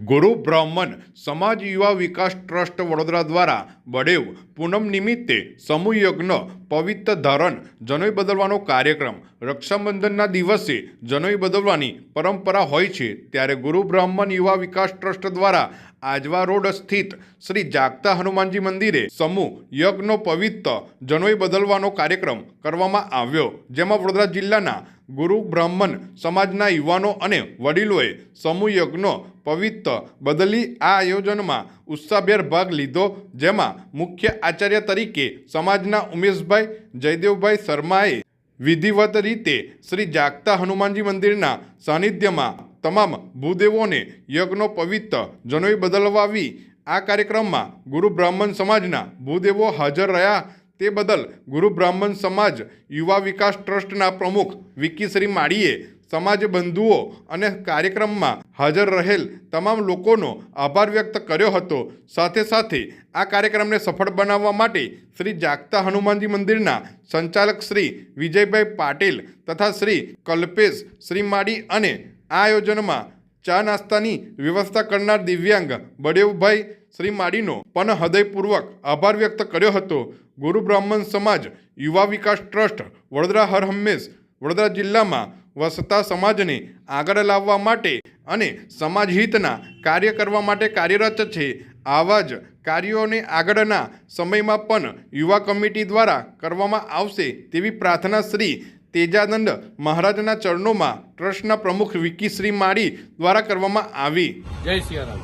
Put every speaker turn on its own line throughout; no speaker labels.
ગુરુ બ્રાહ્મણ સમાજ યુવા વિકાસ ટ્રસ્ટ વડોદરા દ્વારા બડેવ પૂનમ નિમિત્તે સમૂહ યજ્ઞ પવિત્ર ધારણ, જનોઈ બદલવાનો કાર્યક્રમ, રક્ષાબંધનના દિવસે જનોઈ બદલવાની પરંપરા હોય છે. ત્યારે ગુરુ બ્રાહ્મણ યુવા વિકાસ ટ્રસ્ટ દ્વારા આજવા રોડ સ્થિત શ્રી જાગતા હનુમાનજી મંદિરે સમૂહ યજ્ઞનો પવિત્ર જનોઈ બદલવાનો કાર્યક્રમ કરવામાં આવ્યો. જેમાં વડોદરા જિલ્લાના ગુરુ બ્રાહ્મણ સમાજના યુવાનો અને વડીલોએ સમૂહ યજ્ઞનો પવિત્ર બદલી આ આયોજનમાં ઉત્સાહભેર ભાગ લીધો. જેમાં મુખ્ય આચાર્ય તરીકે સમાજના ઉમેશભાઈ જયદેવભાઈ શર્માએ વિધિવત રીતે શ્રી જાગતા હનુમાનજી મંદિરના સાનિધ્યમાં તમામ ભૂદેવોને યજ્ઞનો પવિત્ર જનોઈ બદલવાવી. આ કાર્યક્રમમાં ગુરુ બ્રાહ્મણ સમાજના ભૂદેવો હાજર રહ્યા. તે બદલ ગુરુ બ્રાહ્મણ સમાજ યુવા વિકાસ ટ્રસ્ટના પ્રમુખ વિકીશ્રી માળીએ સમાજ બંધુઓ અને કાર્યક્રમમાં હાજર રહેલ તમામ લોકોનો આભાર વ્યક્ત કર્યો હતો. સાથે સાથે આ કાર્યક્રમને સફળ બનાવવા માટે શ્રી જાગતા હનુમાનજી મંદિરના સંચાલક શ્રી વિજયભાઈ પાટીલ તથા શ્રી કલ્પેશ શ્રી માળી અને આ આયોજનમાં ચા નાસ્તાની વ્યવસ્થા કરનાર દિવ્યાંગ બળેવભાઈ શ્રી માડીનો પણ હૃદયપૂર્વક આભાર વ્યક્ત કર્યો હતો. ગુરુ બ્રાહ્મણ સમાજ, યુવા વિકાસ ટ્રસ્ટ, વડોદરા હરહંમેશ વડોદરા જિલ્લામાં વસતા સમાજને આગળ લાવવા માટે અને સમાજ હિતના કાર્ય કરવા માટે કાર્યરત છે. આવા જ કાર્યોને આગળના સમયમાં પણ યુવા કમિટી દ્વારા કરવામાં આવશે તેવી પ્રાર્થના શ્રી તેજાનંદ મહારાજના ચરણોમાં ટ્રસ્ટના પ્રમુખ વિકીશ્રી માળી દ્વારા કરવામાં આવી.
જય સિયારામ.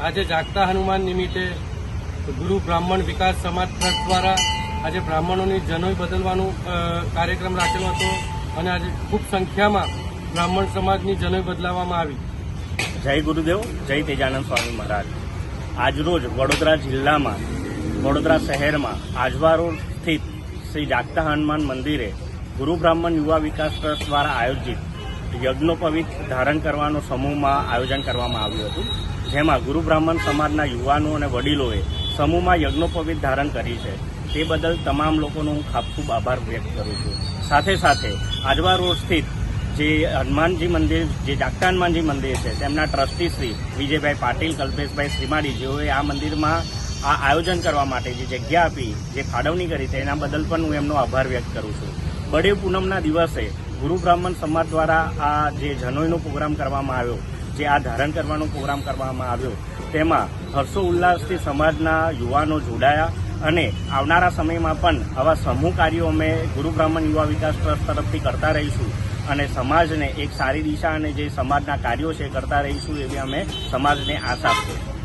આજે જાગતા હનુમાન નિમિત્તે ગુરુ બ્રાહ્મણ વિકાસ સમાજ ટ્રસ્ટ દ્વારા આજે બ્રાહ્મણોની જનોઈ બદલવાનો કાર્યક્રમ રાખેલો હતો અને આજે ખૂબ સંખ્યામાં બ્રાહ્મણ સમાજની જનોઈ બદલાવવામાં આવી.
જય ગુરુદેવ જય તેજાનંદ સ્વામી મહારાજ. આજરોજ વડોદરા જિલ્લામાં વડોદરા શહેરમાં આજવા રોડ સ્થિત શ્રી જાગતા હનુમાન મંદિરે ગુરુ બ્રાહ્મણ યુવા વિકાસ ટ્રસ્ટ દ્વારા આયોજિત યજ્ઞોપવિત ધારણ કરવાનો સમૂહમાં આયોજન કરવામાં આવ્યું હતું, જેમાં ગુરુ બ્રાહ્મણ સમાજના યુવાનો અને વડીલોએ સમૂહમાં યજ્ઞોપવિત ધારણ કરી છે. તે બદલ તમામ લોકોનો હું ખૂબ ખૂબ આભાર વ્યક્ત કરું છું. સાથે સાથે, આજવા રોડ સ્થિત જે હનુમાનજી મંદિર, જે જાગતા હનુમાનજી મંદિર છે, તેમના ટ્રસ્ટી શ્રી વિજયભાઈ પાટીલ, કલ્પેશભાઈ શ્રીમાળી જેઓએ આ મંદિરમાં આ આયોજન કરવા માટે જે જગ્યા આપી, જે ફાળવણી કરી, તેના બદલ પણ હું એમનો આભાર વ્યક્ત કરું છું. બળેવ પૂનમના દિવસે ગુરુ બ્રાહ્મણ સમાજ દ્વારા આ જે જનોઈનો પ્રોગ્રામ કરવામાં આવ્યો, જે આ ધારણ કરવાનો પ્રોગ્રામ કરવામાં આવ્યો, તેમાં હર્ષો ઉલ્લાસથી સમાજના યુવાનો જોડાયા અને આવનારા સમયમાં પણ આવા સમૂહ કાર્યો અમે ગુરુ બ્રાહ્મણ યુવા વિકાસ ટ્રસ્ટ તરફથી કરતા રહીશું અને સમાજને એક સારી દિશા અને જે સમાજના કાર્યો છે કરતા રહીશું એવી અમે સમાજને આશા આપીએ